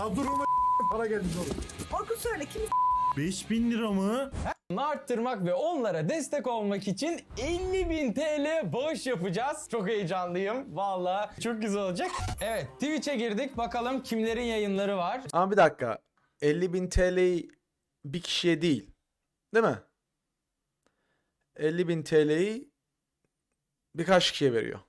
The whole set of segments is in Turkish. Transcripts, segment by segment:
Ya dur ama para geldi oğlum. Orkun söyle kim 5000 lira mı? arttırmak ve onlara destek olmak için 50.000 TL bağış yapacağız. Çok heyecanlıyım. Valla çok güzel olacak. Evet Twitch'e girdik. Bakalım kimlerin yayınları var. Ama bir dakika. 50 bin TL'yi bir kişiye değil. Değil mi? 50 bin TL'yi birkaç kişiye veriyor.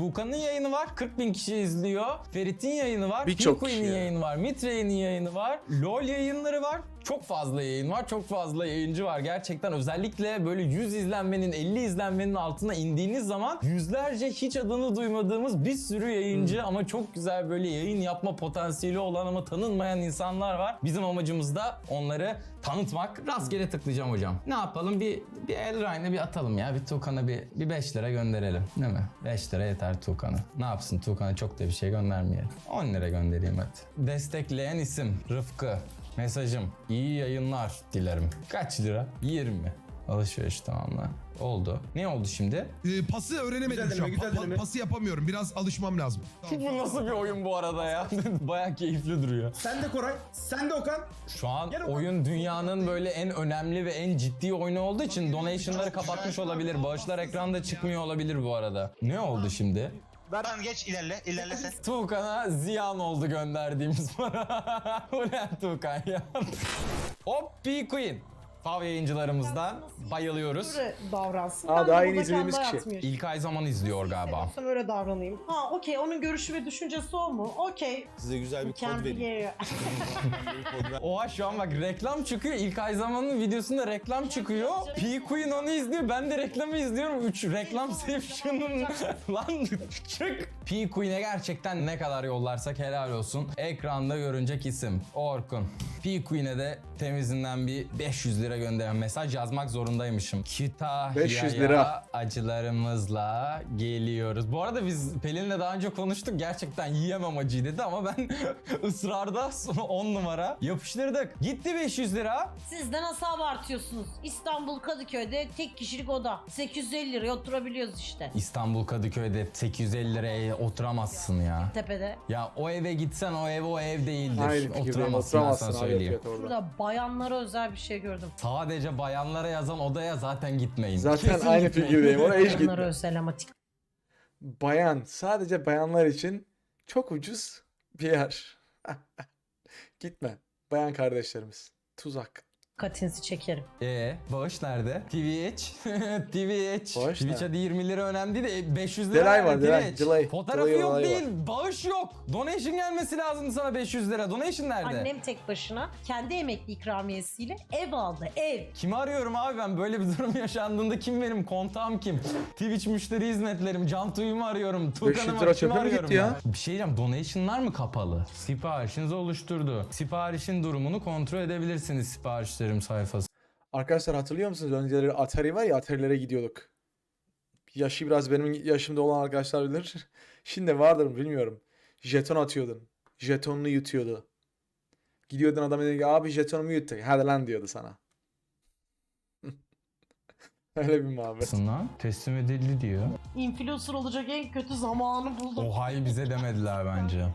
Tuğkan'ın yayını var. 40 bin kişi izliyor. Ferit'in yayını var. Birçok kişi yayını var. Mitre'nin yayını var. LoL yayınları var. Çok fazla yayın var. Çok fazla yayıncı var. Gerçekten özellikle böyle 100 izlenmenin 50 izlenmenin altına indiğiniz zaman yüzlerce hiç adını duymadığımız bir sürü yayıncı Hmm. ama çok güzel böyle yayın yapma potansiyeli olan ama tanınmayan insanlar var. Bizim amacımız da onları tanıtmak. Rastgele tıklayacağım hocam. Ne yapalım? Bir bir Elrain'e bir atalım ya. Bir Tuğkan'a bir, bir 5 lira gönderelim. Değil mi? 5 lira yeter Tuğkan'a. Ne yapsın Tuğkan'a çok da bir şey göndermeyelim. 10 lira göndereyim hadi. Destekleyen isim Rıfkı. Mesajım. iyi yayınlar dilerim. Kaç lira? 20. Alışveriş tamamla. Oldu. Ne oldu şimdi? Ee, pası öğrenemedim Güzel şu an. deneme, güzel Pa- pa- deneme. pası yapamıyorum. Biraz alışmam lazım. Bu nasıl bir oyun bu arada ya? Baya keyifli duruyor. Sen de Koray. Sen de Okan. Şu an Gel Okan. oyun dünyanın böyle en önemli ve en ciddi oyunu olduğu için donation'ları kapatmış olabilir. Bağışlar ekranda çıkmıyor olabilir bu arada. Ne oldu şimdi? Tamam geç ilerle ilerle sen. Tuğkan'a ziyan oldu gönderdiğimiz para. Ne Tuğkan ya? Hop Queen. Fav yayıncılarımızdan bayılıyoruz. öyle davransın? Aa, ben daha burada yeni izlediğimiz kendi kişi. hayatımı. İlkay zaman izliyor galiba. Sen öyle davranayım. Ha okey onun görüşü ve düşüncesi o mu? Okey. Size güzel bir kod Kendi vereyim. geliyor. Bir kod ver. Oha şu an bak reklam çıkıyor. İlkay Zaman'ın videosunda reklam çıkıyor. P Queen onu izliyor. Ben de reklamı izliyorum. 3 reklam şunun Lan çık. P Queen'e gerçekten ne kadar yollarsak helal olsun. Ekranda görünecek isim. Orkun. P Queen'e de temizinden bir 500 lira gönderen mesaj yazmak zorundaymışım. Kütahya'ya 500 lira. acılarımızla geliyoruz. Bu arada biz Pelin'le daha önce konuştuk. Gerçekten yiyemem acıyı dedi ama ben ısrarda 10 numara yapıştırdık. Gitti 500 lira. Siz de nasıl abartıyorsunuz? İstanbul Kadıköy'de tek kişilik oda. 850 liraya oturabiliyoruz işte. İstanbul Kadıköy'de 850 liraya oturamazsın ya. Tepede. Ya o eve gitsen o ev o ev değildir. Aynı fikirdeyim. Oturamazsın ben Oturamazsın sana abi söyleyeyim. orada. Burada bayanlara özel bir şey gördüm. Sadece bayanlara yazan odaya zaten gitmeyin. Zaten Kesin aynı gitmeyin. fikirdeyim. Eş Bayanlara gitme. özel ama tik- Bayan. Sadece bayanlar için çok ucuz bir yer. Gitme. Bayan kardeşlerimiz. Tuzak. Dikkatinizi çekerim. Ee, bağış nerede? TVH. TVH. Bağış Twitch nerede? hadi 20 lira önemli değil. E, 500 lira Delay var, ver, delay, delay. Fotoğrafı Delay yok olayı değil. Bağış yok. Donation gelmesi lazımdı sana 500 lira. Donation nerede? Annem tek başına kendi emekli ikramiyesiyle ev aldı. Ev. Kimi arıyorum abi ben böyle bir durum yaşandığında kim benim kontağım kim? Twitch müşteri hizmetlerim Cantu'yu mu arıyorum? 500 Tuğkan'ı lira çöpe mi arıyorum gitti ya? Bir şey diyeceğim donationlar mı kapalı? Siparişinizi oluşturdu. Siparişin durumunu kontrol edebilirsiniz siparişlerim sayfası. Arkadaşlar hatırlıyor musunuz? Önceleri Atari var ya Atari'lere gidiyorduk. Yaşı biraz benim yaşımda olan arkadaşlar bilir. Şimdi vardır mı bilmiyorum. Jeton atıyordun. Jetonunu yutuyordu. Gidiyordun adam dedi ki abi jetonumu yuttu. Hadi lan diyordu sana. Öyle bir muhabbet. Lan teslim edildi diyor. Influencer olacak en kötü zamanı buldum. Ohayı bize demediler bence.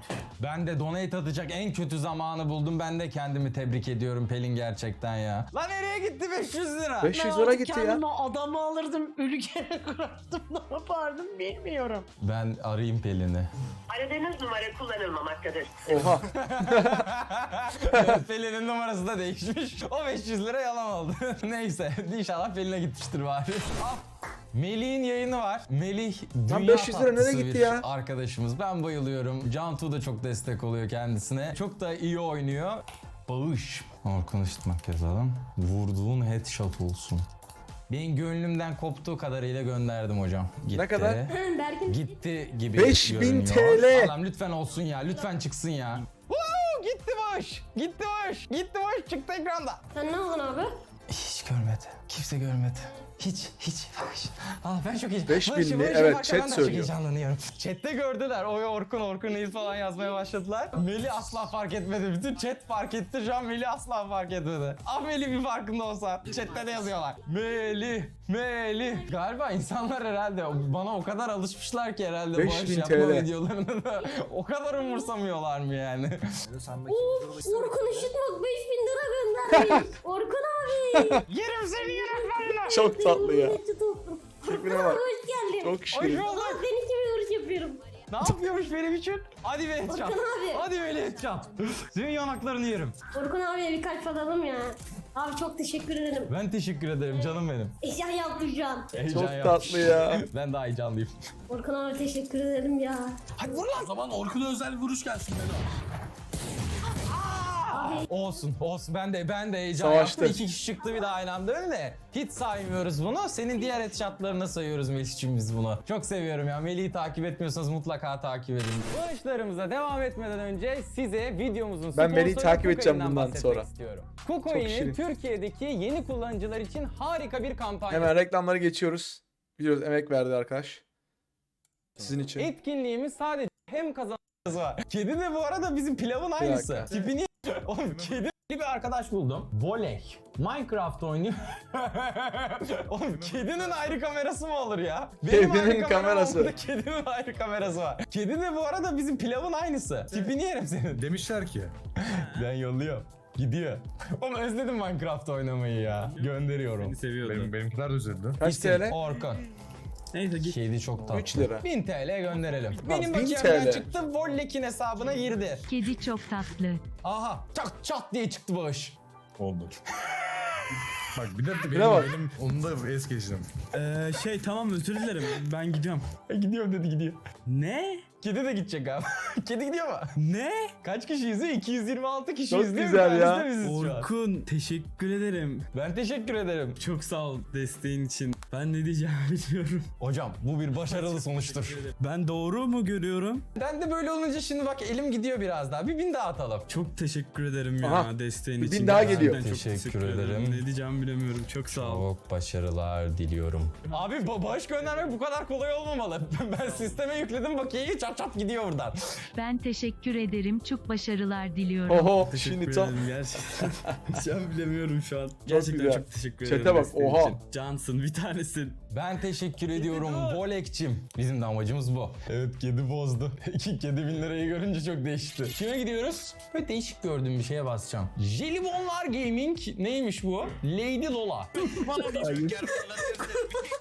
Ben de donate atacak en kötü zamanı buldum. Ben de kendimi tebrik ediyorum Pelin gerçekten ya. Lan nereye gitti 500 lira? 500 lira gitti ya. Kendime adamı alırdım, ülkeye kurardım. Ne yapardım bilmiyorum. Ben arayayım Pelin'i. Aradığınız numara kullanılmamaktadır. Oha. Pelin'in numarası da değişmiş. O 500 lira yalan oldu. Neyse inşallah Pelin'e gitmiştir bari. Ah, Melih'in yayını var. Melih dünya 500 lira nereye gitti ya? arkadaşımız. Ben bayılıyorum. Cantu da çok destek oluyor kendisine. Çok da iyi oynuyor. Bağış. Orkun Işıtmak yazalım. Vurduğun headshot olsun. Ben gönlümden koptuğu kadarıyla gönderdim hocam. Gitti. Ne kadar? Gitti gibi 5000 görünüyor. TL. Allah'ım lütfen olsun ya. Lütfen çıksın ya. Woo! Gitti bağış. Gitti bağış. Gitti bağış. Çıktı ekranda. Sen ne aldın abi? Hiç görmedi. Kimse görmedi. Hiç, hiç. Aa, ben çok iyi. 5000 Barış'ı- mi? Barış'ı Evet, chat ben söylüyor. Çok heyecanlanıyorum. Chat'te gördüler. O Orkun, Orkun Nil falan yazmaya başladılar. Melih asla fark etmedi. Bütün chat fark etti. Şu an Melih asla fark etmedi. Ah Melih bir farkında olsa. Chat'te de yazıyorlar. Melih, Melih. Galiba insanlar herhalde bana o kadar alışmışlar ki herhalde 5000 bağış yapma TL. videolarını da o kadar umursamıyorlar mı yani? Orkun Işıtmak 5000 lira göndermiş. Orkun abi. Yerim seni yerim Çok tatlı ya. Orkun Tipine bak. hoş geldin. Çok Hoş şirin. bulduk. Senin için bir vuruş yapıyorum. Ne yapıyormuş benim için? Hadi headshot. Orkun abi. Hadi böyle headshot. Senin yanaklarını yerim. Orkun abiye bir kalp atalım ya. Abi çok teşekkür ederim. Ben teşekkür ederim canım benim. Eşya yaptım şu an. Heyecan Çok tatlı ya. ben daha heyecanlıyım. Orkun abi teşekkür ederim ya. Hadi vur lan. O zaman Orkun'a özel vuruş gelsin Melo. Olsun olsun ben de ben de heyecan Savaştı. yaptım. İki kişi çıktı bir de aynı anda öyle. Hiç saymıyoruz bunu. Senin diğer headshotlarına sayıyoruz Melih'cim biz bunu. Çok seviyorum ya. Melih'i takip etmiyorsanız mutlaka takip edin. Bağışlarımıza devam etmeden önce size videomuzun Ben Melih'i sponsoru takip edeceğim bundan bahsetmek sonra. istiyorum. şirin. KuCoin'in Türkiye'deki yeni kullanıcılar için harika bir kampanya. Hemen reklamları geçiyoruz. Biliyoruz emek verdi arkadaş. Sizin için. Etkinliğimiz sadece hem kazanımız var. Kedi de bu arada bizim pilavın aynısı. Tipini Oğlum kedi bir arkadaş buldum. Voley. Minecraft oynuyor. Oğlum kedinin ayrı kamerası mı olur ya? Kedinin ayrı kamerası. olmadı, Kedinin ayrı kamerası var. Kedi de bu arada bizim pilavın aynısı. Tipini yerim senin. Demişler ki. Ben yolluyorum. Gidiyor. Oğlum özledim Minecraft oynamayı ya. Gönderiyorum. Benim, benimkiler de üzüldü. Kaç TL? Orkun. Neyse git. Kedi çok tatlı. 3 lira. 1000 TL gönderelim. Benim 1000 bakiyemden TL. çıktı. Vollekin hesabına girdi. Kedi çok tatlı. Aha çat çat diye çıktı bağış. Oldu. Bak bir de Ne benim, benim onu da es geçtim. Ee, şey tamam özür dilerim. Ben gidiyorum. E, gidiyorum dedi gidiyor. Ne? Kedi de gidecek abi. Kedi gidiyor mu? Ne? Kaç kişi izliyor? 226 kişi Çok izliyor. güzel Bir ya. de biziz şu an. Orkun teşekkür ederim. Ben teşekkür ederim. Çok sağ ol desteğin için. Ben ne diyeceğimi bilmiyorum. Hocam bu bir başarılı sonuçtur. Ben doğru mu görüyorum? Ben de böyle olunca şimdi bak elim gidiyor biraz daha. Bir bin daha atalım. Çok teşekkür ederim ya Aha, desteğin bir bin için. daha Gerçekten geliyor. çok Teşekkür ederim. Ne diyeceğimi bilemiyorum. Çok sağ ol. Çok başarılar diliyorum. Abi ba- bağış göndermek bu kadar kolay olmamalı. ben sisteme yükledim bakiyeyi çat çat gidiyor buradan. Ben teşekkür ederim. Çok başarılar diliyorum. Oho Teşekkür şimdi tam ederim gerçekten. Şu an bilemiyorum şu an. Gerçekten güzel. çok teşekkür Chat'e ederim. bak, desteğin oha. için. Cansın bir tanesin. Ben teşekkür ediyorum Bolekçim. Bizim de amacımız bu. Evet kedi bozdu. İki kedi bin lirayı görünce çok değişti. Kime gidiyoruz? Böyle değişik gördüğüm bir şeye basacağım. Jelibonlar Gaming neymiş bu? Lady Lola.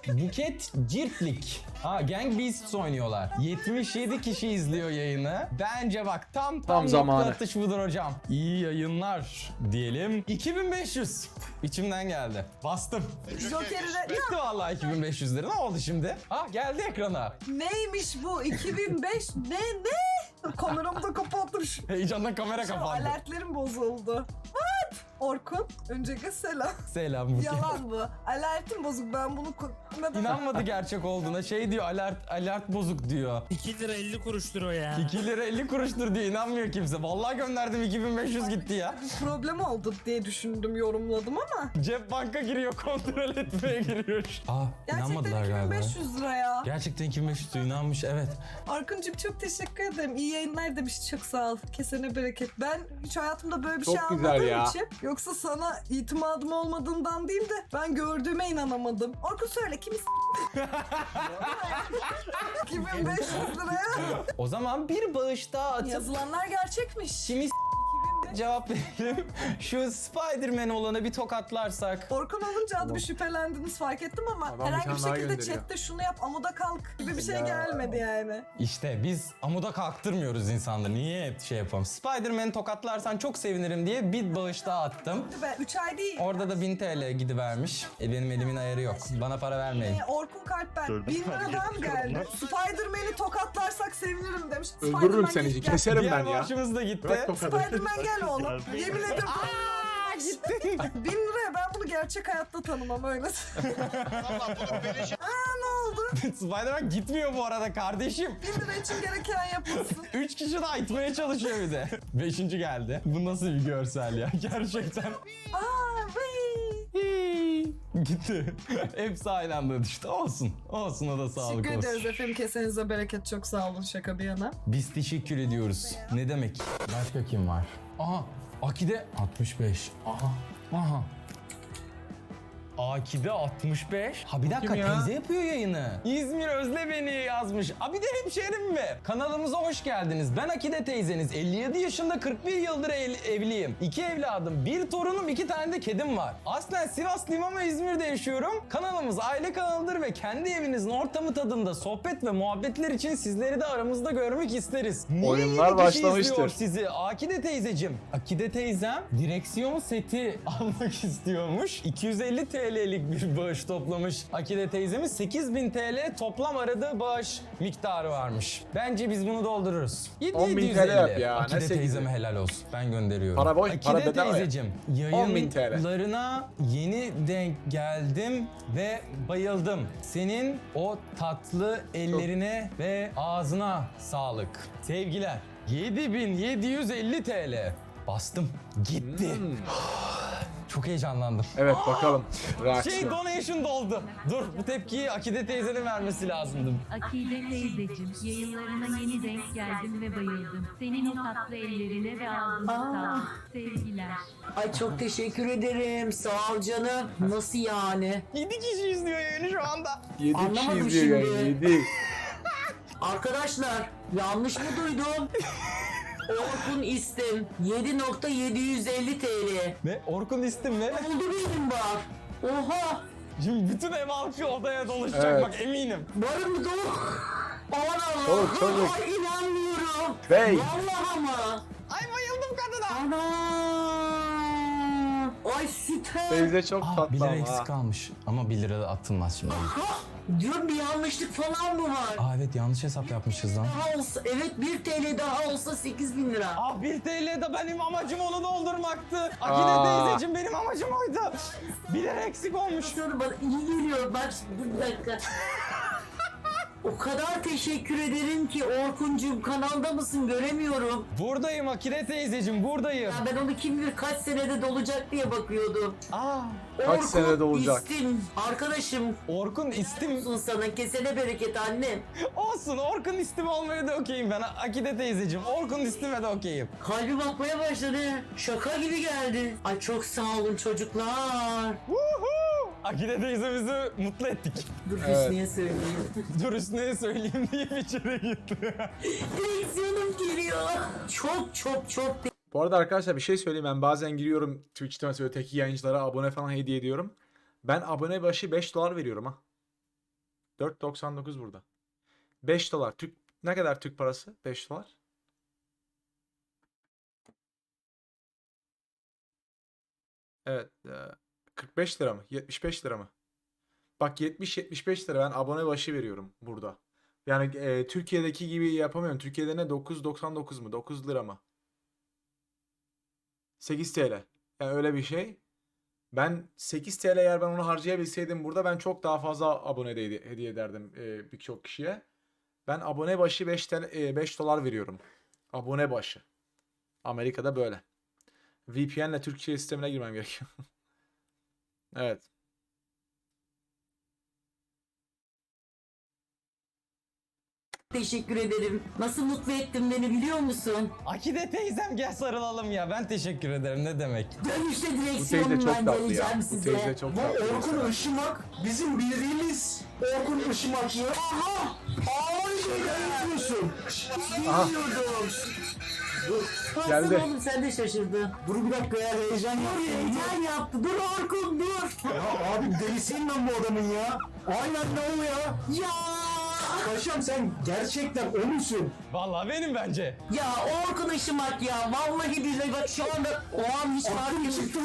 Buket Cirtlik. Ha Gang Beasts oynuyorlar. 77 kişi izliyor yayını. Bence bak tam tam, Tam zamanı. atış budur hocam. İyi yayınlar diyelim. 2500. İçimden geldi. Bastım. Joker'i de... Bitti vallahi 2500 lira. Ne oldu şimdi? Ah geldi ekrana. Neymiş bu? 2005 ne ne? Kameramı da kapattım. Şu Heyecandan kamera kapandı. alertlerim bozuldu. What? Orkun, öncelikle selam. Selam Buket. Yalan bu. Alertim bozuk. Ben bunu ko- İnanmadı gerçek olduğuna. Şey diyor alert alert bozuk diyor. 2 lira 50 kuruştur o ya. 2 lira 50 kuruştur diyor. inanmıyor kimse. Vallahi gönderdim 2500 gitti ya. bir problem oldu diye düşündüm, yorumladım ama Cep banka giriyor kontrol etmeye giriyor. Aa gerçekten inanmadılar galiba. 2500 lira ya. Gerçekten 2500 lira inanmış evet. Arkuncum çok teşekkür ederim. İyi yayınlar demiş. Çok sağ ol. Kesene bereket. Ben hiç hayatımda böyle bir Çok şey güzel almadığım ya. için. Yoksa sana itimadım olmadığından değil de ben gördüğüme inanamadım. Orkun söyle kimi s- 2500 liraya O zaman bir bağış daha atıp yazılanlar gerçekmiş. kimi s- 2005. cevap verelim. Şu Spider-Man olana bir tokatlarsak. Orkun olunca adı bir şüphelendiniz fark ettim ama Adam bir herhangi bir tane daha şekilde gönderiyor. chatte şunu yap amuda kalk gibi bir şey gelmedi yani. İşte biz amuda kalktırmıyoruz insanları. Niye hep şey yapalım? Spider-Man tokatlarsan çok sevinirim diye bir bağış daha attım. Be 3 ay değil. Orada da 1000 TL gidivermiş. E benim elimin ayarı yok. Bana para vermeyin. Ee, Orkun Kalpben 1000 liradan geldi. Spider-Man'i tokatlarsak sevinirim demiş. öldürürüm Spider-Man seni. gel- Keserim Diğer ben ya. bağışımız da gitti. Bırak. Spider-Man gel oğlum. Yemin ederim. gitti. Bin liraya ben bunu gerçek hayatta tanımam öyle. Valla bunu beleşe Aa ne oldu? Spider-Man gitmiyor bu arada kardeşim. Bin lira için gereken yapılsın. 3 kişi daha itmeye çalışıyor bir de. Beşinci geldi. Bu nasıl bir görsel ya gerçekten. Aa. Gitti. Hepsi aynı anda düştü. Olsun. Olsun o da sağlık Teşekkür ederiz efendim. Kesenize bereket. Çok sağ olun şaka bir yana. Biz teşekkür ediyoruz. Ne demek? Başka kim var? Aha. Akide 65. Aha. Aha. Akide 65. Ha bir dakika ya? teyze yapıyor yayını. İzmir özle beni yazmış. Abi de hemşerim mi? Kanalımıza hoş geldiniz. Ben Akide teyzeniz. 57 yaşında 41 yıldır el- evliyim. İki evladım, bir torunum, iki tane de kedim var. Aslen Sivaslıyım ama İzmir'de yaşıyorum. Kanalımız aile kanalıdır ve kendi evinizin ortamı tadında sohbet ve muhabbetler için sizleri de aramızda görmek isteriz. Niye Oyunlar yeni kişi başlamıştır. izliyor sizi Akide teyzecim. Akide teyzem direksiyon seti almak istiyormuş. 250 TL'lik bir bağış toplamış. Akide teyzemiz 8000 TL toplam aradığı bağış miktarı varmış. Bence biz bunu doldururuz. 10.000 TL yap ya, ne Akide sekizi? teyzeme helal olsun. Ben gönderiyorum. Para boş, Akide para bedava ya. teyzecim 10.000 TL. yayınlarına yeni denk geldim ve bayıldım. Senin o tatlı ellerine ve ağzına sağlık. Sevgiler. 7750 TL. Bastım. Gitti. Çok heyecanlandım. Evet bakalım. Şey Reaksiyon. donation doldu. Dur bu tepkiyi Akide teyzenin vermesi lazımdı. Akide teyzecim, yayınlarına yeni denk geldim ve bayıldım. Senin o tatlı ellerine ve ağzına sağlık. Sevgiler. Ay çok teşekkür ederim. Sağ ol canım. Nasıl yani? 7 kişi izliyor yayını şu anda. 7 kişi Anlamadım izliyor şimdi. yani 7. Arkadaşlar yanlış mı duydum? Orkun istim 7.750 TL. Ne? Orkun istim ne? Oldu benim bak. Oha. Şimdi bütün ev halkı odaya doluşacak Evet. bak eminim. Varım mı dolu? Aman Allah. Çoluk, çoluk. Ay inanmıyorum. Bey. Vallahi ama. Ay bayıldım kadına. Ana. Ay süper. Teyze çok Aa, 1 tatlı lira ama. eksik kalmış. Ama 1 lira da atılmaz şimdi. Diyorum bir yanlışlık falan mı var? Aa evet yanlış hesap yapmışız lan. Daha olsa, evet 1 TL daha olsa 8000 lira. Ah 1 TL de benim amacım onu doldurmaktı. Akide Aa. teyzeciğim benim amacım oydu. 1 lira eksik olmuş. Sonra bana iyi geliyor. Bak bir dakika. O kadar teşekkür ederim ki Orkuncuğum kanalda mısın göremiyorum. Buradayım Akide teyzeciğim buradayım. Ya ben onu kim bilir kaç senede dolacak diye bakıyordum. Aa Kaç senede olacak? istim. Arkadaşım Orkun istim olsun sana kesene bereket annem. olsun. Orkun istim olmaya da okeyim ben Akide teyzeciğim. Orkun istime de okeyim. Kalbim atmaya başladı. Şaka gibi geldi. Ay çok sağ olun çocuklar. Woohoo! Akide teyzemizi mutlu ettik. Dur Evet. Hüsnü'ye söyleyeyim. Dur üstüne söyleyeyim diye bir içeri gitti. Direksiyonum geliyor. Çok çok çok Bu arada arkadaşlar bir şey söyleyeyim. Ben bazen giriyorum Twitch'te mesela öteki yayıncılara abone falan hediye ediyorum. Ben abone başı 5 dolar veriyorum ha. 4.99 burada. 5 dolar. Türk ne kadar Türk parası? 5 dolar. Evet. e, 45 lira mı? 75 lira mı? Bak 70-75 lira ben abone başı veriyorum burada. Yani e, Türkiye'deki gibi yapamıyorum. Türkiye'de ne 9.99 mu? 9 lira mı? 8 TL. Yani öyle bir şey. Ben 8 TL eğer ben onu harcayabilseydim burada ben çok daha fazla abone hediye ederdim e, birçok kişiye. Ben abone başı 5 TL, e, 5 dolar veriyorum. Abone başı. Amerika'da böyle. VPN'le Türkiye sistemine girmem gerekiyor. evet. teşekkür ederim. Nasıl mutlu ettin beni biliyor musun? Akide teyzem gel sarılalım ya. Ben teşekkür ederim ne demek. Dönüşte Bu teyze direksiyonum çok ben tatlı ya. geleceğim Bu size. teyze çok tatlı. Orkun Işımak bizim bildiğimiz Orkun Işımak mı? Aha! Ağır şeyler yapıyorsun. Aha. Bilmiyordum. Nasıl Geldi. oğlum sen de şaşırdın. Dur bir dakika ya heyecan Dur yaptım. heyecan yaptı. Dur Orkun dur. Ya abi delisiyim ben bu adamın ya. Aynen ne o ya? Ya. Paşam sen gerçekten o musun? Vallahi benim bence. Ya Orkun Işımak ya. Vallahi billahi bak şu anda o an hiç fark etmedim. çıktı.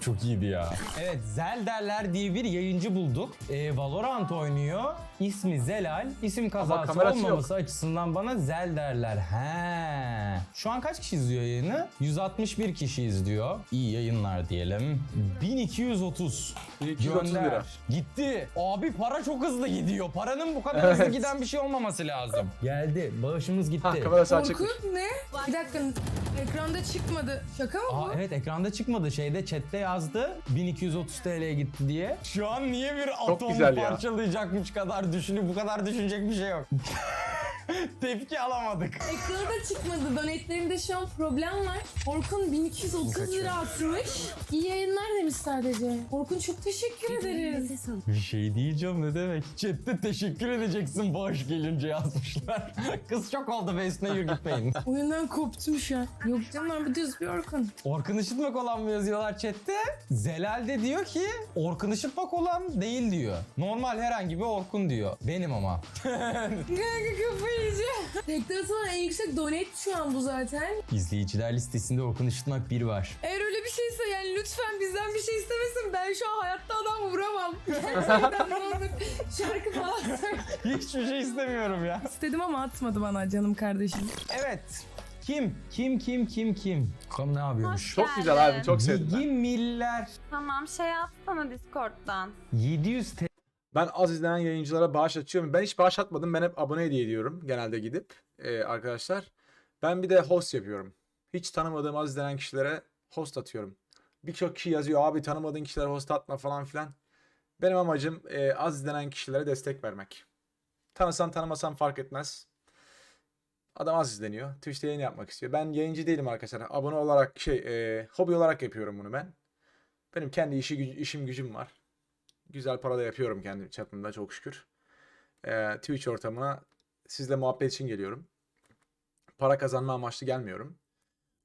Çok iyiydi ya. Evet Zelderler diye bir yayıncı bulduk. Ee, Valorant oynuyor. İsmi Zelal. İsim kazası kamerası olmaması açısından bana Zelderler. He. Şu an kaç kişi izliyor yayını? 161 kişi izliyor. İyi yayınlar diyelim. 1230. 1230 lira. Gitti. Abi para çok hızlı gidiyor. Paranın bu kadar hızlı giden bir şey olmaması lazım. Geldi. Bağışımız gitti. Ha kamerası açıkmış. ne? Bir dakika ekranda çıkmadı. Şaka mı Aa evet ekranda çıkmadı şeyde chatte yazdı 1230 TL'ye gitti diye. Şu an niye bir atom güzel ya. parçalayacakmış kadar düşünüp bu kadar düşünecek bir şey yok. Tepki alamadık. Ekranda çıkmadı. Donetlerinde şu an problem var. Orkun 1230 lira atmış. İyi yayınlar demiş sadece. Orkun çok teşekkür ederiz. Bir şey değil canım ne demek. Chatte teşekkür edeceksin bağış gelince yazmışlar. Kız çok oldu ve üstüne yürü gitmeyin. Oyundan koptum şu an. Yok canım bir düz bir Orkun. Orkun Işıtmak olan mı yazıyorlar chatte? Zelal de diyor ki Orkun Işıtmak olan değil diyor. Normal herhangi bir Orkun diyor. Benim ama. Kanka kafayı yiyeceğim. Tekten sonra en yüksek donet şu an bu zaten. İzleyiciler listesinde Orkun Işıtmak 1 var. Eğer öyle bir şeyse yani lütfen bizden bir şey istemesin. Ben şu an hayatta adam vuramam. Gerçekten ne olur. Şarkı falan söyle. Hiçbir şey istemiyorum ya. İstedim ama atmadı bana canım kardeşim. Evet. Kim? Kim kim kim kim? Bakalım ne yapıyormuş? Çok güzel abi çok sevdim Gigi ben. Miller Tamam şey atsana Discord'dan. 700 TL Ben az izlenen yayıncılara bağış açıyorum. Ben hiç bağış atmadım. Ben hep abone hediye ediyorum genelde gidip e, arkadaşlar. Ben bir de host yapıyorum. Hiç tanımadığım az izlenen kişilere host atıyorum. Birçok kişi yazıyor abi tanımadığın kişilere host atma falan filan. Benim amacım e, az izlenen kişilere destek vermek. Tanısan tanımasan fark etmez. Adam az izleniyor. Twitch'te yayın yapmak istiyor. Ben yayıncı değilim arkadaşlar. Abone olarak şey e, hobi olarak yapıyorum bunu ben. Benim kendi işi işim gücüm var. Güzel para da yapıyorum kendi çapımda çok şükür. Ee, Twitch ortamına sizle muhabbet için geliyorum. Para kazanma amaçlı gelmiyorum.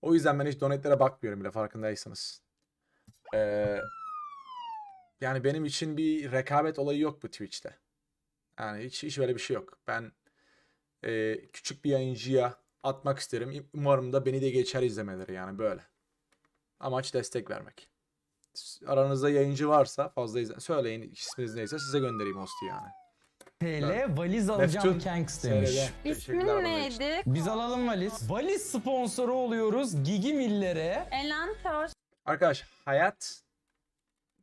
O yüzden ben hiç donetlere bakmıyorum bile farkındaysanız. Ee, yani benim için bir rekabet olayı yok bu Twitch'te. Yani hiç, hiç öyle bir şey yok. Ben e, küçük bir yayıncıya atmak isterim. Umarım da beni de geçer izlemeleri yani böyle. Amaç destek vermek. Aranızda yayıncı varsa fazla izle söyleyin isminiz neyse size göndereyim hostu yani. TL valiz alacağım Meftun Kanks demiş. İsmin için. neydi? Biz alalım valiz. Valiz sponsoru oluyoruz Gigi Miller'e. Elantor. Arkadaş hayat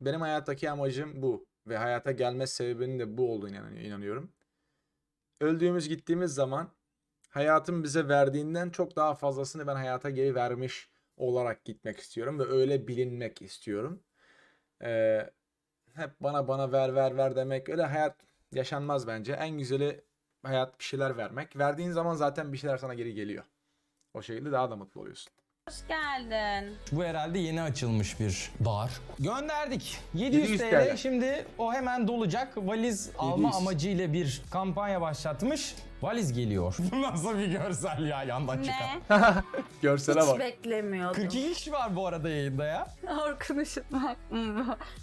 benim hayattaki amacım bu ve hayata gelme sebebinin de bu olduğunu inan- inanıyorum. Öldüğümüz gittiğimiz zaman hayatın bize verdiğinden çok daha fazlasını ben hayata geri vermiş olarak gitmek istiyorum ve öyle bilinmek istiyorum. Ee, hep bana bana ver ver ver demek öyle hayat yaşanmaz bence. En güzeli hayat bir şeyler vermek. Verdiğin zaman zaten bir şeyler sana geri geliyor. O şekilde daha da mutlu oluyorsun. Hoş geldin. Bu herhalde yeni açılmış bir bar. Gönderdik. 700, 700 TL. TL. Şimdi o hemen dolacak. Valiz alma 700. amacıyla bir kampanya başlatmış. Valiz geliyor. Bu nasıl bir görsel ya yandan çıkan. Ne? Görsele Hiç bak. beklemiyordum. 42 kişi var bu arada yayında ya. Orkun Işıtmak?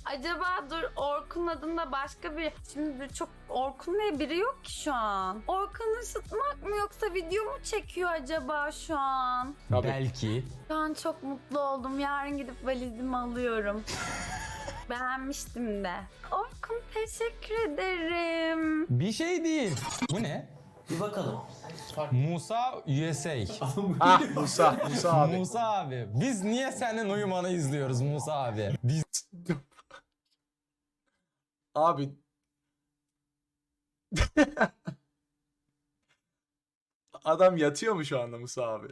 Acaba dur Orkun adında başka bir... Şimdi bir çok Orkun diye biri yok ki şu an. Orkun Işıtmak mı yoksa video mu çekiyor acaba şu an? Tabii. Belki. Şu an çok mutlu oldum. Yarın gidip valizimi alıyorum. Beğenmiştim de. Orkun teşekkür ederim. Bir şey değil. Bu ne? Bir bakalım. Musa USA. Ah Musa, Musa abi. Musa abi. Biz niye senin uyumanı izliyoruz Musa abi? Biz Abi. Adam yatıyor mu şu anda Musa abi?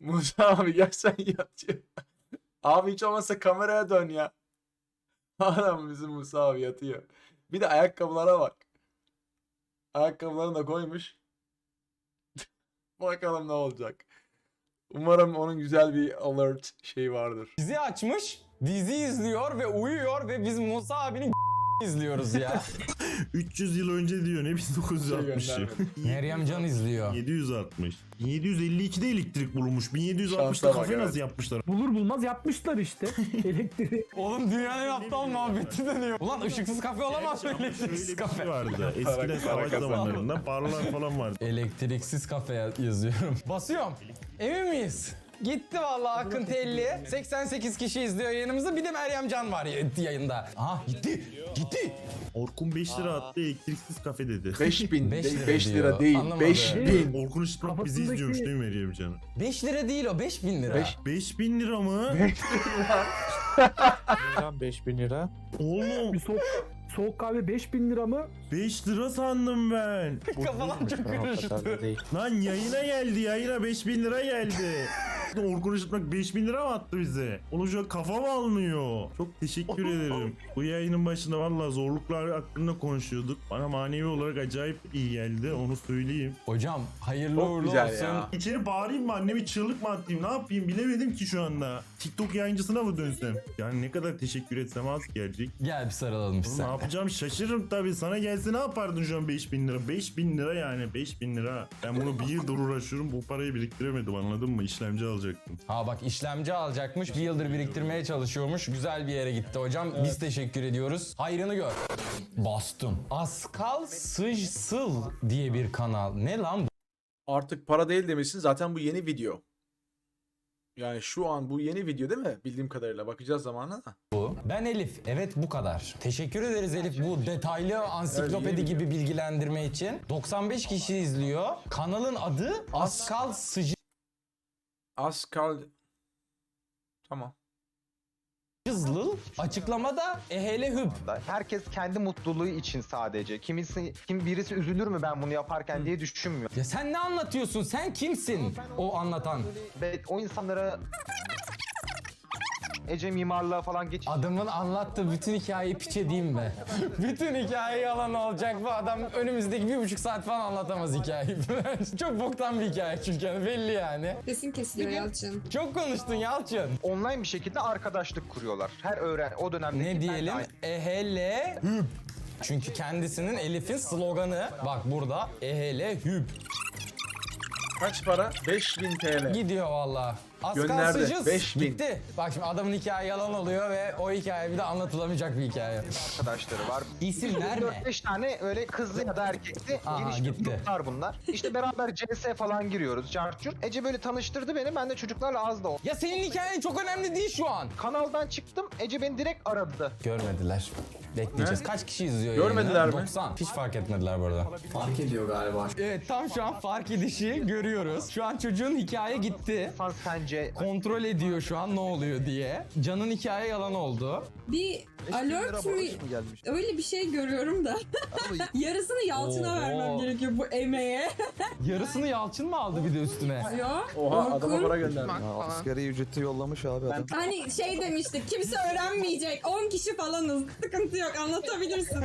Musa abi gerçekten yatıyor. Abi hiç olmazsa kameraya dön ya. Adam bizim Musa abi yatıyor. Bir de ayakkabılara bak. Ayakkabılarını da koymuş. Bakalım ne olacak. Umarım onun güzel bir alert şeyi vardır. dizi açmış, dizi izliyor ve uyuyor ve biz Musa abinin izliyoruz ya. 300 yıl önce diyor ne 1960 Şey ya. Meryem Can izliyor. 760. 1752'de elektrik bulunmuş. 1760'da Şansa bak, kafe evet. nasıl yapmışlar? Bulur bulmaz yapmışlar işte elektriği. Oğlum dünyanın aptal muhabbeti dönüyor. Ulan ışıksız kafe olamaz mı Şöyle bir elektriksiz şey kafe? vardı. Eskiden savaş zamanlarında barlar falan vardı. Elektriksiz kafe yazıyorum. Basıyorum. Emin miyiz? Gitti vallahi Akın Telli. 88 kişi izliyor yayınımızda. Bir de Meryem Can var yayında. Aha gitti. Gitti. Orkun 5 lira attı elektriksiz kafe dedi. 5000 Beş lira 5 diyor. lira değil. Anlamadı. 5000. Orkun Işıtmak bizi Kafasındaki- izliyormuş değil mi Meryem Can'ı? 5 lira değil o 5000 lira. Beş- 5000 lira mı? 5000 lira. Oğlum Bir sok soğuk kahve 5000 lira mı? 5 lira sandım ben. Kafalar çok karıştı. Lan yayına geldi yayına 5000 lira geldi. Orkun Işıtmak 5000 lira mı attı bize? An kafam almıyor. Çok teşekkür ederim. Bu yayının başında valla zorluklar hakkında konuşuyorduk. Bana manevi olarak acayip iyi geldi onu söyleyeyim. Hocam hayırlı Çok uğurlu güzel olsun. ya. İçeri bağırayım mı annemi çığlık mı atayım ne yapayım bilemedim ki şu anda. TikTok yayıncısına mı dönsem? Yani ne kadar teşekkür etsem az gelecek. Gel bir sarılalım biz Oğlum sen. Ne yapacağım şaşırırım tabii. Sana gelse ne yapardın şu an 5000 lira? 5000 lira yani 5000 lira. Ben bunu bir yıldır uğraşıyorum bu parayı biriktiremedim anladın mı? İşlemci alacaktım. Ha bak işlemci alacakmış. Bir yıldır biriktirmeye çalışıyormuş. Güzel bir yere gitti hocam. Biz teşekkür ediyoruz. Hayrını gör. Bastım. Askal Sıçsıl diye bir kanal. Ne lan bu? Artık para değil demişsin zaten bu yeni video. Yani şu an bu yeni video değil mi? Bildiğim kadarıyla bakacağız zamanla da. bu? Ben Elif. Evet bu kadar. Teşekkür ederiz Elif bu detaylı ansiklopedi gibi bilgilendirme için. 95 kişi izliyor. Kanalın adı Askal Sıcı Az kal... Tamam. Cızlıl. Açıklamada ehele hüb. Herkes kendi mutluluğu için sadece. Kimisi kim birisi üzülür mü ben bunu yaparken diye düşünmüyor. Ya sen ne anlatıyorsun? Sen kimsin o anlatan? Ve o insanlara Ece mimarlığa falan geç. Adamın anlattığı bütün hikayeyi piçe diyeyim mi? bütün hikaye yalan olacak bu adam önümüzdeki bir buçuk saat falan anlatamaz hikayeyi. Çok boktan bir hikaye çünkü yani belli yani. Sesin kesiliyor Yalçın. Çok konuştun Yalçın. Online bir şekilde arkadaşlık kuruyorlar. Her öğren o dönemde Ne diyelim? Ehele. Çünkü kendisinin Elif'in sloganı bak burada ehele hüb. Kaç para? 5000 TL. Gidiyor valla. Az Gönderdi. kalsıcız. 5000. Gitti. Bak şimdi adamın hikaye yalan oluyor ve o hikaye bir de anlatılamayacak bir hikaye. arkadaşları var. İsim verme. 4-5 tane öyle kızlı ya da erkekli geniş gitti. gruplar bunlar. İşte beraber CS falan giriyoruz. Cartçur. Ece böyle tanıştırdı beni. Ben de çocuklarla az da. Ya senin hikayen çok önemli değil şu an. Kanaldan çıktım. Ece beni direkt aradı. Görmediler. Bekleyeceğiz. Ne? Kaç kişi izliyor Görmediler yayını? mi? 90. Hiç fark etmediler bu arada. Fark ediyor galiba. Evet tam şu an fark edişi görüyoruz. Şu an çocuğun hikaye gitti. Sen sence Kontrol ediyor şu an ne oluyor diye. Can'ın hikaye yalan oldu. Bir alert mi? Öyle bir şey görüyorum da. Yarısını Yalçın'a Oo. vermem gerekiyor bu emeğe. Yarısını Yalçın mı aldı bir de üstüne? Yok. Oha adama Orkun. para gönderdi. Asgari ücreti yollamış abi adam. Hani şey demiştik kimse öğrenmeyecek 10 kişi falanız sıkıntı yok anlatabilirsin.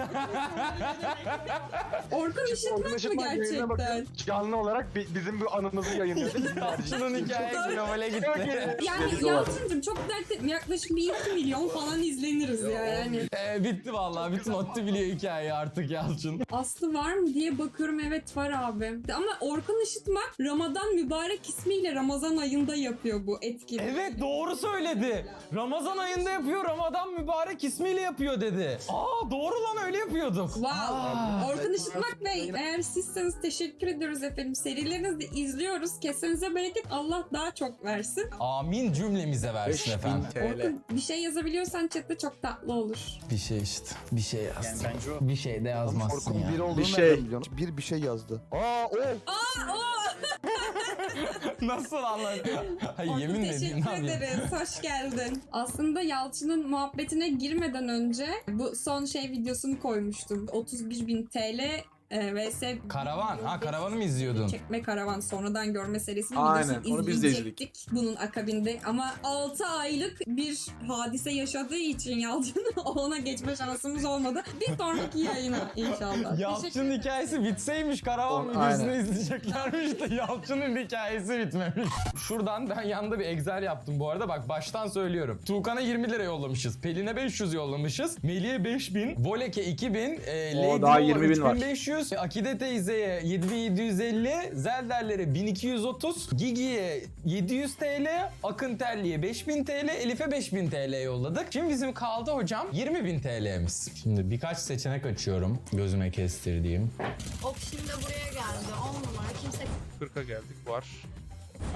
Orkun ışıtmak mı gerçekten? canlı olarak bi- bizim bu anımızı yayınlıyor. Yalçın'ın hikaye globale gitti. Yani. Yalçın'cım çok dert etme yaklaşık bir 2 milyon falan izleniriz ya yani. Ee, bitti vallahi. Bütün Otti biliyor hikayeyi artık Yalçın. Aslı var mı diye bakıyorum evet var abi. Ama Orkun Işıtmak Ramazan mübarek ismiyle Ramazan ayında yapıyor bu etkinliği. Evet doğru söyledi. Ramazan ayında yapıyor. Ramazan mübarek ismiyle yapıyor dedi. Aa doğru lan öyle yapıyorduk. Wow. Aa. Orkun Işıtmak Bey eğer sizseniz teşekkür ediyoruz efendim. Serilerinizi izliyoruz. Kesenize bereket Allah daha çok versin. Amin cümlemize versin 5000 efendim. TL. Orkun bir şey yazabiliyorsan chatte çok tatlı olur. Bir şey işte. Bir şey yaz. Bir şey de yazmazsın ya. Bir olduğunu Bir şey. nereden biliyorsun? Bir bir şey yazdı. Aa o. Nasıl anladın? Hayır Orkun yemin edeyim teşekkür ederiz. Hoş geldin. Aslında Yalçın'ın muhabbetine girmeden önce bu son şey videosunu koymuştum. 31 bin TL e, vs Karavan. Ha karavanı mı izliyordun? Çekme karavan sonradan görme serisinin Aynen, videosunu onu biz de izleyecektik bunun akabinde ama 6 aylık bir hadise yaşadığı için Yalçın ona geçme şansımız olmadı. Bir sonraki yayına inşallah. Yalçın'ın hikayesi bitseymiş karavan O- videosunu aynen. izleyeceklermiş de Yalçın'ın hikayesi bitmemiş. Şuradan ben yanında bir Excel yaptım bu arada bak baştan söylüyorum. Tuğkan'a 20 lira yollamışız. Pelin'e 500 yollamışız. Melih'e 5000. Volek'e 2000. E, Oo, Lady daha Low'a 20 bin var. 3500. Akide teyzeye 7750. Zelderlere 1230. Gigi'ye 700 TL. Akın Telli'ye 5000 TL. Elif'e 5000 TL yolladık. Şimdi bizim kaldı hocam 20.000 TL'miz. Şimdi birkaç seçenek açıyorum. Gözüme kestirdiğim. Option da buraya geldi. 10 numara. Kimse 40'a geldik var.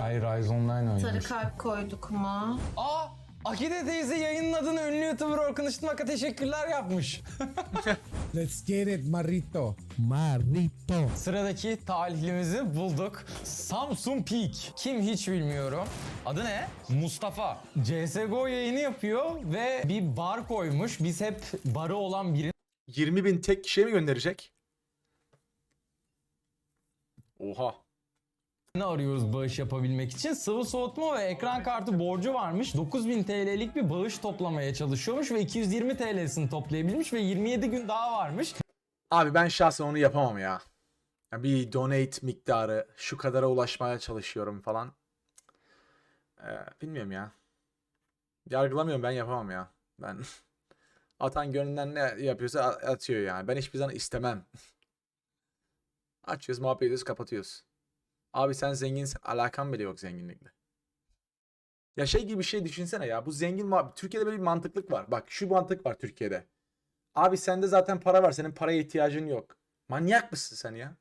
Ay Rise Online sarı oynuyor. kalp koyduk mu? Aa! Akide teyze yayının adını ünlü YouTuber Orkun Işıtmak'a teşekkürler yapmış. Let's get it Marito. Marito. Sıradaki talihlimizi bulduk. Samsung Peak. Kim hiç bilmiyorum. Adı ne? Mustafa. CSGO yayını yapıyor ve bir bar koymuş. Biz hep barı olan birini 20 bin tek kişiye mi gönderecek? Oha. Ne arıyoruz bağış yapabilmek için? Sıvı soğutma ve ekran kartı borcu varmış. 9000 TL'lik bir bağış toplamaya çalışıyormuş ve 220 TL'sini toplayabilmiş ve 27 gün daha varmış. Abi ben şahsen onu yapamam ya. Bir donate miktarı şu kadara ulaşmaya çalışıyorum falan. Ee, bilmiyorum ya. Yargılamıyorum ben yapamam ya. Ben atan gönlünden ne yapıyorsa atıyor yani. Ben hiçbir zaman istemem. Açıyoruz, muhabbet ediyoruz, kapatıyoruz. Abi sen zenginsin. Alakan bile yok zenginlikle. Ya şey gibi bir şey düşünsene ya. Bu zengin muhabbet. Türkiye'de böyle bir mantıklık var. Bak şu mantık var Türkiye'de. Abi sende zaten para var. Senin paraya ihtiyacın yok. Manyak mısın sen ya?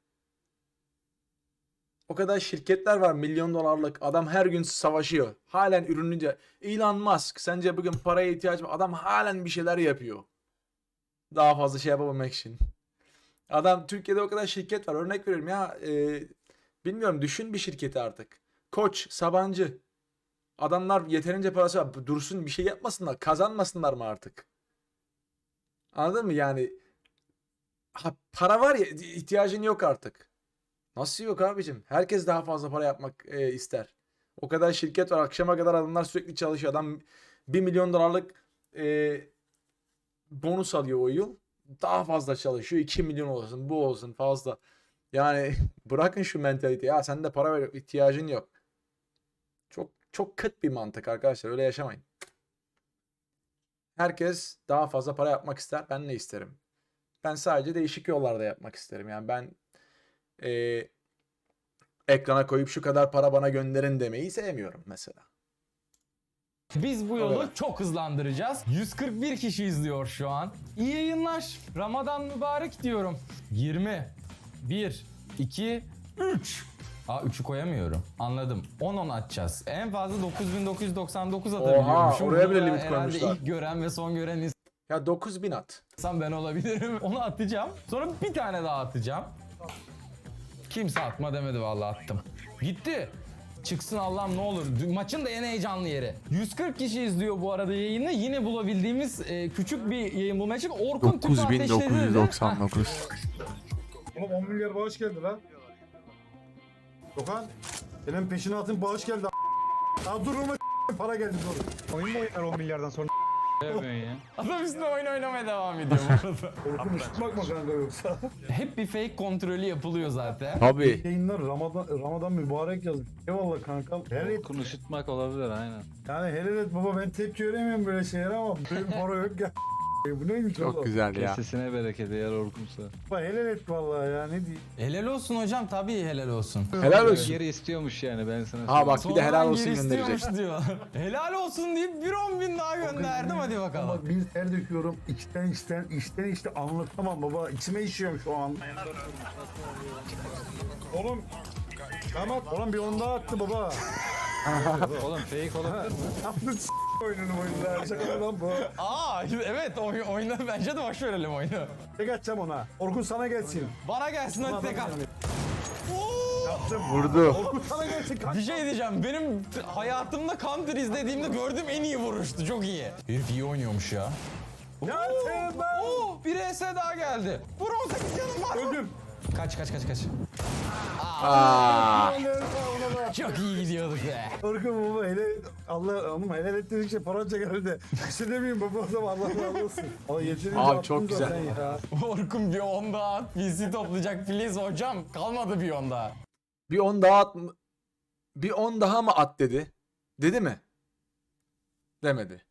O kadar şirketler var milyon dolarlık. Adam her gün savaşıyor. Halen ürününce. Elon Musk sence bugün paraya ihtiyacı var. Adam halen bir şeyler yapıyor. Daha fazla şey yapabilmek için. Adam Türkiye'de o kadar şirket var. Örnek veriyorum ya. e, bilmiyorum düşün bir şirketi artık. Koç, Sabancı. Adamlar yeterince parası var. Dursun bir şey yapmasınlar. Kazanmasınlar mı artık? Anladın mı? Yani ha, para var ya ihtiyacın yok artık. Nasıl yok abicim? Herkes daha fazla para yapmak e, ister. O kadar şirket var. Akşama kadar adamlar sürekli çalışıyor. Adam 1 milyon dolarlık e, bonus alıyor o yıl. Daha fazla çalışıyor. 2 milyon olsun, bu olsun fazla. Yani bırakın şu mentalite. Ya sende para ver, ihtiyacın yok. Çok çok kıt bir mantık arkadaşlar. Öyle yaşamayın. Herkes daha fazla para yapmak ister. Ben ne isterim? Ben sadece değişik yollarda yapmak isterim. Yani ben eee, ekrana koyup şu kadar para bana gönderin demeyi sevmiyorum mesela. Biz bu yolu Evet. çok hızlandıracağız. 141 kişi izliyor şu an. İyi yayınlar. Ramazan mübarek diyorum. 20, 1, 2, 3. Aa 3'ü koyamıyorum. Anladım. 10 10 atacağız. En fazla 9999 atabiliyormuşum. oraya bile Bunu da limit herhalde koymuşlar. ilk gören ve son gören Ya 9000 at. insan ben olabilirim. Onu atacağım. Sonra bir tane daha atacağım. Kimse atma demedi vallahi attım. Gitti. Çıksın Allah'ım ne olur. Maçın da en heyecanlı yeri. 140 kişi izliyor bu arada yayını. Yine bulabildiğimiz e, küçük bir yayın bulmaya çık. Orkun tüpü ateşledi. Oğlum 10 milyar bağış geldi lan. Dokan. Senin peşine atın bağış geldi. Daha durma para geldi doğru. Oyun mu oynar 10 milyardan sonra? Adam üstüne oyun oynamaya devam ediyor bu arada. Mı kanka yoksa? Hep bir fake kontrolü yapılıyor zaten. Tabii. Yayınlar Ramazan, Ramazan mübarek yazmış. Eyvallah kankam. Helal et. Konuşutmak olabilir aynen. Yani helal et baba ben tepki veremiyorum böyle şeylere ama benim para yok ya. Bu neymiş oğlum? güzel Kesesine bereket eğer Orkun'sa. Baba helal et vallahi ya ne diyeyim. Helal olsun hocam tabii helal olsun. Helal olsun. Geri istiyormuş yani ben sana Ha bak bir de helal Sonradan olsun geri gönderecek. istiyormuş diyor. helal olsun deyip bir 10 bin daha gönderdim hadi bakalım. Bak bir ter döküyorum içten içten içten işte anlatamam baba içime işiyorum şu an. Oğlum Tamam oğlum bir on daha attı baba. Oğlum fake olabilir mi? Yaptın s*** oyununu oyunda. Şaka lan bu. Aa evet oy, oyna bence de boş verelim oyunu. Tek atacağım ona. Orkun sana gelsin. Bana gelsin hadi tek at. Yaptım. Vurdu. Orkun sana gelsin. Kaç. Bir şey diyeceğim benim t- hayatımda Counter izlediğimde gördüğüm en iyi vuruştu çok iyi. Herif iyi oynuyormuş ya. Gelsin ben. Oo, bir ES daha geldi. Vur 18 canım var. Öldüm. Kaç kaç kaç kaç. Aa, Çok iyi gidiyorduk be. Orkun baba hele Allah oğlum helal ettiğin şey para çeker Bir şey demeyeyim baba o zaman Allah razı olsun. Ama yeterince Abi çok güzel. zaten Ya. Orkun bir 10 daha at. PC toplayacak please hocam. Kalmadı bir 10 daha. bir 10 daha at mı- Bir 10 daha mı at dedi? Dedi mi? Demedi.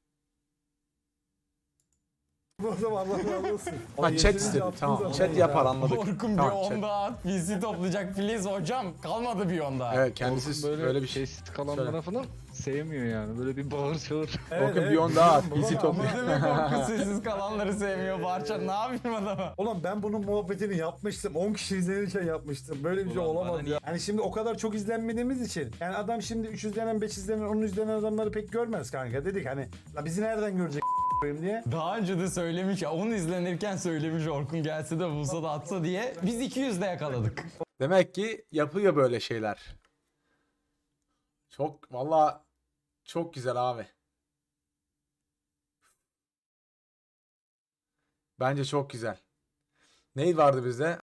O zaman Allah razı olsun. Ha chat istedi. Tamam. Chat ya. yapar anladık. Orkun bir Tamam, 10 chat. daha at. PC toplayacak please hocam. Kalmadı bir 10 daha. Evet kendisi böyle, böyle bir şey. şeysiz kalan Söyle. tarafını sevmiyor yani. Böyle bir bağır çağır. Evet, bir 10 daha at. baba topla. Ne demek Orkun sessiz kalanları sevmiyor Barça? Ne yapayım adama? Ulan ben bunun muhabbetini yapmıştım. 10 kişi izlenirken yapmıştım. Böyle bir şey Ulan olamaz bana ya. Yani şimdi o kadar çok izlenmediğimiz için. Yani adam şimdi 3 izlenen, 5 izlenen, 10 izlenen adamları pek görmez kanka. Dedik hani la bizi nereden görecek koyayım diye. Daha önce de söylemiş ya. 10 izlenirken söylemiş Orkun gelse de bulsa da atsa diye. Biz 200'de yakaladık. Demek ki yapıyor böyle şeyler. Çok valla çok güzel abi. Bence çok güzel. Ney vardı bizde?